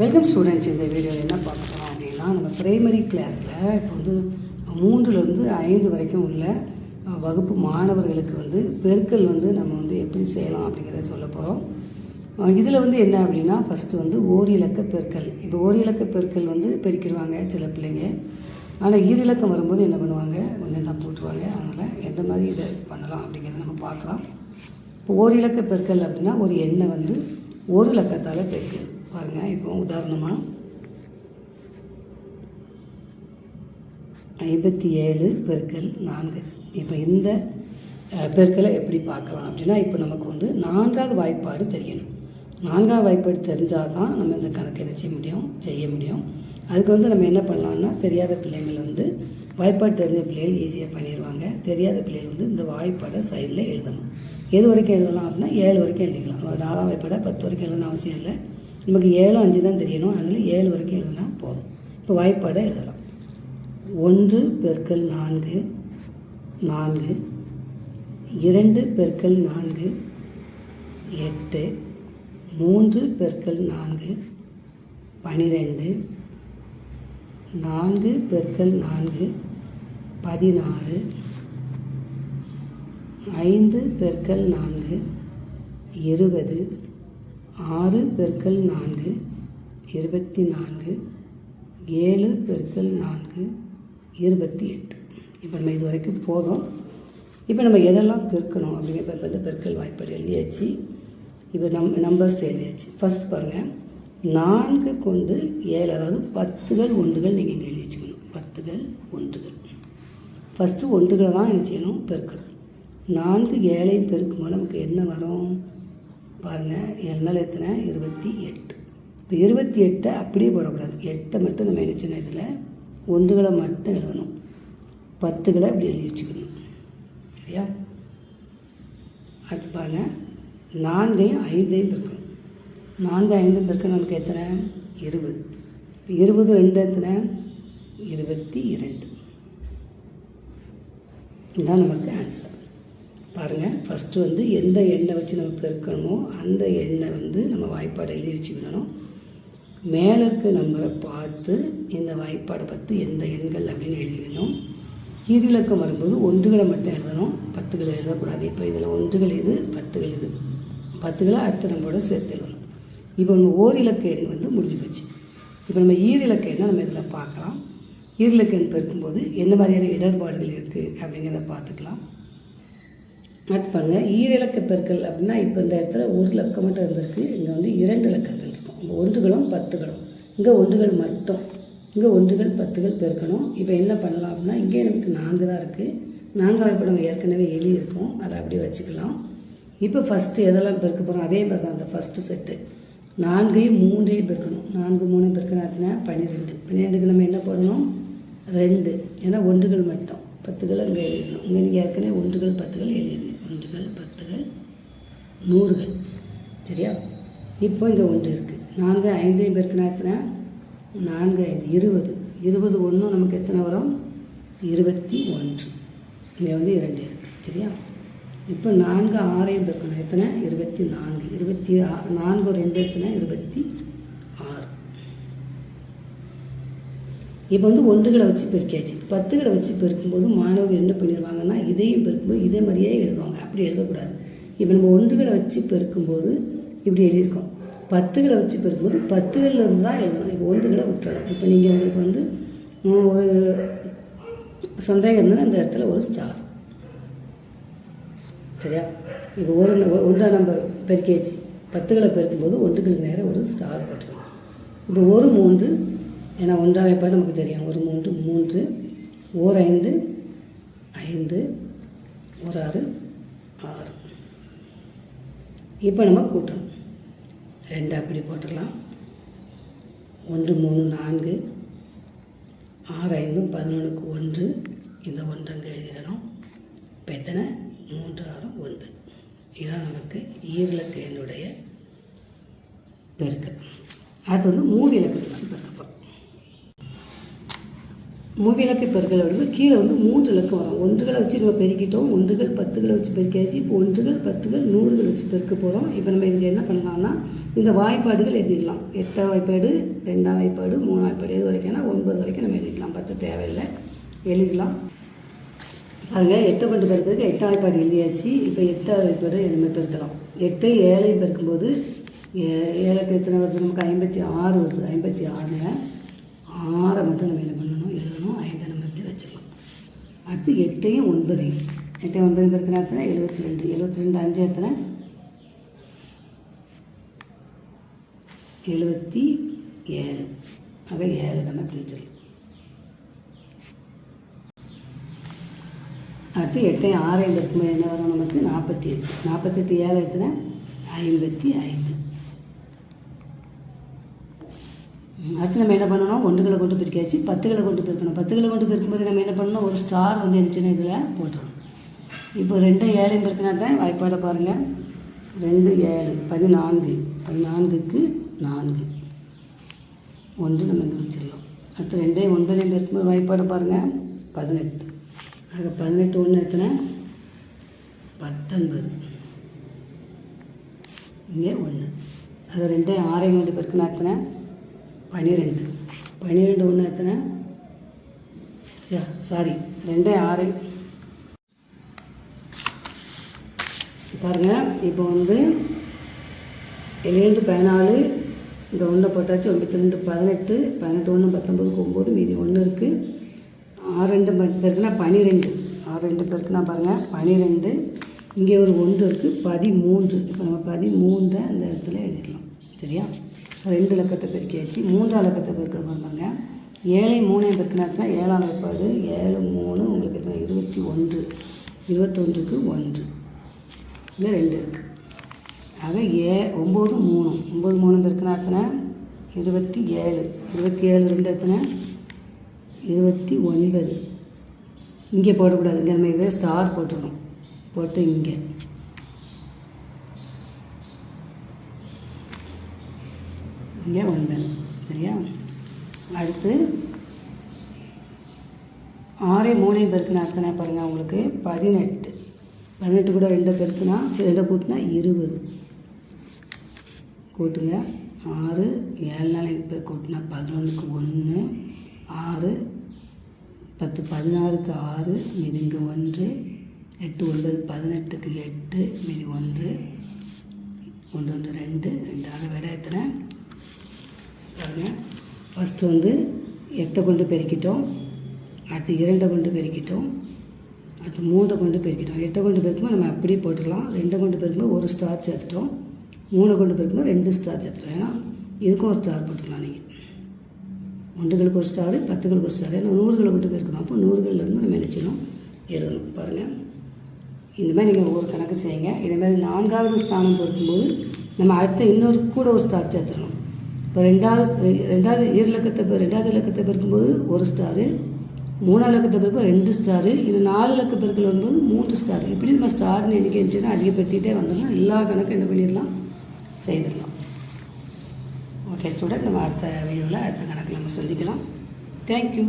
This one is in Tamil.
வெல்கம் ஸ்டூடெண்ட்ஸ் இந்த வீடியோவில் என்ன பார்க்க போகிறோம் அப்படின்னா நம்ம ப்ரைமரி கிளாஸில் இப்போ வந்து மூன்றுலேருந்து ஐந்து வரைக்கும் உள்ள வகுப்பு மாணவர்களுக்கு வந்து பெருக்கல் வந்து நம்ம வந்து எப்படி செய்யலாம் அப்படிங்கிறத சொல்ல போகிறோம் இதில் வந்து என்ன அப்படின்னா ஃபஸ்ட்டு வந்து ஓர் இலக்க பெருக்கல். இப்போ ஓர் இலக்க பெருக்கல் வந்து பெருக்கிடுவாங்க சில பிள்ளைங்க. ஆனால் ஈரிலக்கம் வரும்போது என்ன பண்ணுவாங்க? ஒன்று தான் போட்டுருவாங்க. அதனால் எந்த மாதிரி இதை பண்ணலாம் அப்படிங்கிறத நம்ம பார்க்கலாம். இப்போ ஓர் இலக்க பெருக்கல் அப்படின்னா ஒரு எண்ணை வந்து ஒரு இலக்கத்தால் பெருக்கிறது பாருங்கள் இப்போ உதாரணமாக ஐம்பத்தி ஏழு பெருக்கல் நான்கு. இப்போ இந்த பெருக்களை பெருக்கலை எப்படி பார்க்கலாம் அப்படின்னா இப்போ நமக்கு வந்து நான்காவது வாய்ப்பாடு தெரியணும். நான்காவது வாய்ப்பாடு தெரிஞ்சால் தான் நம்ம இந்த கணக்கு என்ன செய்ய முடியும்? செய்ய முடியும். அதுக்கு வந்து நம்ம என்ன பண்ணலாம்னா தெரியாத பிள்ளைங்கள் வந்து வாய்ப்பாடு தெரிஞ்ச பிள்ளைகள் ஈஸியாக பண்ணிடுவாங்க. தெரியாத பிள்ளைகள் வந்து இந்த வாய்ப்பாடை சைடில் எழுதணும். எது வரைக்கும் எழுதலாம் அப்படின்னா ஏழு வரைக்கும் எழுதிக்கலாம். ஒரு நாலாம் வாய்ப்பாடை பத்து வரைக்கும் எழுதணும் அவசியம் இல்லை. நமக்கு ஏழும் அஞ்சு தான் தெரியணும். அதனால் ஏழு வரைக்கும் எழுதினா போதும். இப்போ வாய்ப்பாடை எழுதலாம். ஒன்று பெருக்கல் நான்கு நான்கு இரண்டு பெருக்கல் நான்கு எட்டு மூன்று பெருக்கல் நான்கு பனிரெண்டு நான்கு பெருக்கல் நான்கு பதினாறு ஐந்து பெருக்கல் நான்கு இருபது ஆறு பெருக்கல் நான்கு இருபத்தி நான்கு ஏழு பெருக்கல் நான்கு இருபத்தி எட்டு. இப்போ நம்ம இது வரைக்கும் போதும். இப்போ நம்ம எதெல்லாம் பெருக்கணும் அப்படிங்கிற இப்போ வந்து பெருக்கல் வாய்ப்பாடு எழுதியாச்சு. இப்போ நம் நம்பர்ஸ் எழுதியாச்சு. ஃபஸ்ட் பாருங்கள் நான்கு கொண்டு ஏழு அதாவது பத்துகள் ஒன்றுகள் நீங்கள் இங்கே எழுதி வச்சுக்கணும். பத்துகள் ஒன்றுகள். ஃபஸ்ட்டு ஒன்றுகளை தான் என்ன செய்யணும்? பெருக்கணும். நான்கு ஏழையும் பெருக்கும்போது நமக்கு என்ன வரும்? பாருங்கள் ஏழு எத்தனை இருபத்தி எட்டு. இப்போ இருபத்தி எட்டை அப்படியே போடக்கூடாது. எட்டை மட்டும் நம்ம என்ன செய்யணும் இதில்? ஒன்றுகளை மட்டும் எழுதணும். பத்துகளை அப்படி எழுதி வச்சுக்கணும். சரியா? அடுத்து பாருங்கள் நான்கையும் ஐந்தையும் பெருக்கணும். நான்கு ஐந்து பெருக்க நமக்கு எத்தனை? இருபது. இப்போ இருபது ரெண்டு எத்தனை? இருபத்தி இரண்டு. இதுதான் நமக்கு ஆன்சர் பாருங்கள் ஃபஸ்ட்டு வந்து எந்த எண்ணெய் வச்சு நம்ம பெருக்கணுமோ அந்த எண்ணெய் வந்து நம்ம வாய்ப்பாடை எழுதி வச்சுக்கணும். மேலே இருக்க நம்பரை பார்த்து இந்த வாய்ப்பாடை பார்த்து எந்த எண்கள் அப்படின்னு எழுதிக்கணும். ஈரிலக்கம் வரும்போது ஒன்றுகளை மட்டும் எழுதணும். பத்துகளை எழுதக்கூடாது. இப்போ இதில் ஒன்றுகள் இது பத்துகள் இது பத்துகளை அடுத்த நம்பரோட சேர்த்து எழுதணும். இப்போ நம்ம ஓரிலக்க எண் வந்து முடிஞ்சு போச்சு. இப்போ நம்ம ஈரிலக்க எண்ணை நம்ம இதில் பார்க்கலாம். ஈரிலக்க எண் பெருக்கும்போது என்ன மாதிரியான இடர்பாடுகள் இருக்குது அப்படிங்கிறத பார்த்துக்கலாம். அடுத்து பண்ணுங்கள் ஈரிலக்க பெருக்கல் அப்படின்னா இப்போ இந்த இடத்துல ஒரு இலக்கம் மட்டும் இருந்திருக்கு. இங்கே வந்து இரண்டு இலக்கங்கள் இருக்கும். இங்கே ஒன்றுகளும் பத்துகளும். இங்கே ஒன்றுகள் மட்டும். இங்கே ஒன்றுகள் பத்துகள் பெருக்கணும். இப்போ என்ன பண்ணலாம் அப்படின்னா இங்கே நமக்கு நான்கு தான் இருக்குது நான்காவது இப்போ நம்ம ஏற்கனவே எழுதியிருக்கோம் அதை அப்படியே வச்சுக்கலாம். இப்போ ஃபஸ்ட்டு எதெல்லாம் பெருக்க போகிறோம் அதே மாதிரி தான் அந்த ஃபஸ்ட்டு செட்டு நான்கையும் மூன்றையும் பெருக்கணும். நான்கு மூணு பெருக்கணும் பன்னிரெண்டு. பன்னிரெண்டுக்கு நம்ம என்ன போடணும்? ரெண்டு. ஏன்னா ஒன்றுகள் மட்டும். பத்துகள் அங்கே எழுதிடணும். இங்கே நீங்கள் ஏற்கனவே ஒன்றுகள் பத்துகள் எழுதிடணும் ஒன்றுகள் பத்துகள் நூறுகள். சரியா? இப்போ இங்கே ஒன்று இருக்குது நான்கு ஐந்தையும் பெருக்கினா எத்தனை? நான்கு ஐந்து இருபது. இருபது ஒன்றும் நமக்கு எத்தனை வரும்? இருபத்தி ஒன்று. இங்கே வந்து இரண்டு இருக்குது சரியா? இப்போ நான்கு ஆறையும் பெருக்கணும் எத்தனை? இருபத்தி நான்கு. இருபத்தி ஆ- நான்கு ரெண்டு எத்தனை? இருபத்தி ஆறு. இப்போ வந்து ஒன்றுகளை வச்சு பெருக்கியாச்சு. பத்துகளை வச்சு பெருக்கும்போது மாணவர்கள் என்ன பண்ணிடுவாங்கன்னா இதையும் பெருக்கும்போது இதே மாதிரியே எழுதுவாங்க. அப்படி எழுதக்கூடாது. இப்போ நம்ம ஒன்றுகளை வச்சு பெருக்கும்போது இப்படி எழுதியிருக்கோம். பத்துகளை வச்சு பெருக்கும்போது பத்துகளில் இருந்து தான் எழுதணும். இப்போ ஒன்றுகளை விட்டுறோம் இப்போ நீங்கள் உங்களுக்கு வந்து ஒரு சந்தேகம் இருந்தால் அந்த இடத்துல ஒரு ஸ்டார் சரியா? இப்போ ஒரு ந- ஒன்றாம் நம்பர் பெருக்கியாச்சு. பத்துகளை பெருக்கும்போது ஒன்றுகளுக்கு நேரம் ஒரு ஸ்டார் போட்டுருவோம் இப்போ ஒரு மூன்று ஏன்னா ஒன்றாம் வைப்பா நமக்கு தெரியும். ஒரு மூன்று மூன்று ஓர் ஐந்து ஐந்து ஒரு ஆறு ஆறு. இப்போ நம்ம கூட்டுறோம். ரெண்டு அப்படி போட்டுடலாம் ஒன்று மூணு நான்கு. ஆறு ஐந்து பதினொன்றுக்கு ஒன்று. இந்த ஒன்று அங்கே எழுதிடணும். இப்போ எத்தனை? மூன்று ஆறு ஒன்று இதுதான் நமக்கு ஈரிலக்க என்னுடைய பெருக்கல் அது வந்து மூணு மூவிலக்கு பெருக்கல் கீழே வந்து மூன்று இலக்கம் வரும். ஒன்றுகளை வச்சு நம்ம பெருக்கிட்டோம். ஒன்றுகள் பத்துகளை வச்சு பெருக்கியாச்சு. இப்போ ஒன்றுகள் பத்துகள் நூறுகள் வச்சு பெருக்க போகிறோம் இப்போ நம்ம இதுக்கு என்ன பண்ணலாம்னா இந்த வாய்ப்பாடுகள் எழுதிக்கலாம் எட்டாம் வாய்ப்பாடு ரெண்டாம் வாய்ப்பாடு மூணாம் வாய்ப்பாடு எது வரைக்கும்னா ஒன்பது வரைக்கும் நம்ம எழுதிக்கலாம். பத்து தேவையில்லை. எழுதிக்கலாம் அதுங்க எட்டை கொண்டு பெருக்கிறதுக்கு எட்டாம் வாய்ப்பாடு எழுதியாச்சு. இப்போ எட்டாவது வாய்ப்பாடு நம்ம பெருக்கலாம். எட்டை ஏழை பெருக்கும்போது ஏ- ஏழு எத்தனை வருது? நமக்கு ஐம்பத்தி ஆறு வருது. ஐம்பத்தி ஆறில் ஆறை மட்டும் நம்ம என்ன பண்ணணும் எழுதணும் ஐந்தை நம்ம இப்படி வச்சிடலாம் அடுத்து எட்டையும் ஒன்பதையும் எட்டையும் ஒன்பது பெருக்கின எத்தனை? எழுபத்தி ரெண்டு எழுபத்தி ரெண்டு அஞ்சு எத்தனை? எழுபத்தி ஏழு. ஆக ஏழு நம்ம இப்படி வச்சிடலாம் அடுத்து எட்டையும் ஆறையும் பெருக்கும்போது என்ன வரும் நமக்கு? நாற்பத்தி எட்டு. நாற்பத்தெட்டு ஏழு எத்தனை? ஐம்பத்தி ஐந்து. அடுத்து நம்ம என்ன பண்ணணும்? ஒன்றுகளை கொண்டு பெருக்கியாச்சு பத்துகளை கொண்டு பெருக்கணும். பத்துகளை கொண்டு பெருக்கும்போது நம்ம என்ன பண்ணணும்? ஒரு ஸ்டார் வந்து என்ன இதில் போட்டணும். இப்போ ரெண்டு ஏழையும் பெருக்கினா தான் வாய்ப்பாடை பாருங்கள் ரெண்டு ஏழு பதினான்கு. பதினான்குக்கு நான்கு. ஒன்று நம்ம இங்கே வச்சிடலாம். அடுத்து ரெண்டையும் ஒன்பதையும் பெருக்கும்போது வாய்ப்பாடை பாருங்கள் பதினெட்டு. ஆக பதினெட்டு ஒன்று எத்தனை? பத்தொன்பது. இங்கே ஒன்று அது ரெண்டையும் ஆறையும் கொண்டு பெருக்கினா எத்தனை? பன்னிரெண்டு பன்னிரெண்டு ஒன்று எத்தனை? சாரி ரெண்டு ஆறு. பாருங்கள் இப்போ வந்து ஏழு பதினாலு இந்த ஒன்றை போட்டாச்சு ஒன்பத்தி ரெண்டு பதினெட்டு பதினெட்டு ஒன்று பத்தொம்பதுக்கு ஒம்பது மீதி ஒன்று இருக்குது ஆறு ரெண்டு பேருக்குன்னா பனிரெண்டு. பன்னிரெண்டு ஆறு ரெண்டு பேருக்குன்னா பாருங்கள் பன்னிரெண்டு இங்கே ஒரு ஒன்று இருக்குது பதிமூன்று. இப்போ நம்ம பதிமூன்றை அந்த இடத்துல எழுதிடலாம். சரியா? ரெண்டு இலக்கத்தை பெருக்கியாச்சு. மூன்றாம் இலக்கத்தை பெருக்க பாருங்க ஏழை மூணை பெருக்கினா ஏழாம் வைப்பாடு ஏழு மூணு உங்களுக்கு எத்தனை? இருபத்தி ஒன்று. இருபத்தொன்றுக்கு ஒன்று. இங்கே ரெண்டு இருக்குது ஆக ஏ ஒம்பது மூணு ஒம்பது மூணு பெருக்கினா இருபத்தி ஏழு. இருபத்தி ஏழு ரெண்டு எத்தனை? இருபத்தி ஒன்பது. இங்கே போடக்கூடாது. இங்கே நம்ம இதே ஸ்டார் போட்டுக்கணும் போட்டு இங்கே. இங்கே வந்தேன். சரியா? அடுத்து ஆறே மூணே பெருக்குனா அர்த்தம் பாருங்கள் உங்களுக்கு? பதினெட்டு. பதினெட்டு கூட ரெண்டு பெருக்குனா ரெண்டை கூட்டினா இருபது. கூட்டுங்க. ஆறு ஏழு நாளைக்கு இப்போ கூட்டினா பதினொன்றுக்கு ஒன்று. ஆறு பத்து பதினாறுக்கு ஆறு மீதி இங்கே ஒன்று. எட்டு ஒன்பது பதினெட்டுக்கு எட்டு மீதி ஒன்று. ஒன்று ஒன்று ரெண்டு. ரெண்டாவது விட எத்தனை? பாருங்க ஃபஸ்ட்டு வந்து எட்டை கொண்டு பெருக்கிட்டோம் அடுத்து இரண்டை கொண்டு பெருக்கிட்டோம் அடுத்து மூன்றை கொண்டு பெருக்கிட்டோம். எட்டை கொண்டு பெருக்கும்போது நம்ம அப்படியே போட்டுடலாம் ரெண்டை கொண்டு பெருக்கும்போது ஒரு ஸ்டார் சேர்த்துட்டோம். மூணை கொண்டு பெருக்கும்போது ரெண்டு ஸ்டார் சேர்த்துட்டோம். ஏன்னா இதுக்கும் ஒரு ஸ்டார் போட்டுக்கலாம் நீங்கள் ஒன்றுகளுக்கு ஒரு ஸ்டாரு பத்துகளுக்கு ஒரு ஸ்டார் ஏன்னா நூறுகளை கொண்டு பெருக்கணும். அப்போ நூறுகள்லேருந்து நம்ம நினச்சிடணும் எழுதணும். பாருங்கள் இந்த மாதிரி நீங்கள் ஒவ்வொரு கணக்கு செய்யுங்க. இதே மாதிரி நான்காவது ஸ்தானம் பொறுக்கும்போது நம்ம அடுத்த இன்னொரு கூட ஒரு ஸ்டார் சேர்த்துடணும். இப்போ ரெண்டாவது ரெண்டாவது ஈர இலக்கத்தை பெ- ரெண்டாவது இலக்கத்தை பெருக்கும்போது ஒரு ஸ்டாரு மூணாவது இலக்கத்தை பெருக்கும் ரெண்டு ஸ்டாரு இது நாலு இலக்க பெருக்கல் வரும்போது மூன்று ஸ்டார் இப்படி நம்ம ஸ்டார்னு எண்ணிக்கை இருந்துச்சுன்னா அதிகப்படுத்திகிட்டே வந்தோம்னா எல்லா கணக்கும் என்ன பண்ணிடலாம்? செய்திடலாம். ஓகே ஸ்டூடெண்ட் நம்ம அடுத்த வீடியோவில் அடுத்த கணக்கில் நம்ம சந்திக்கலாம். தேங்க்யூ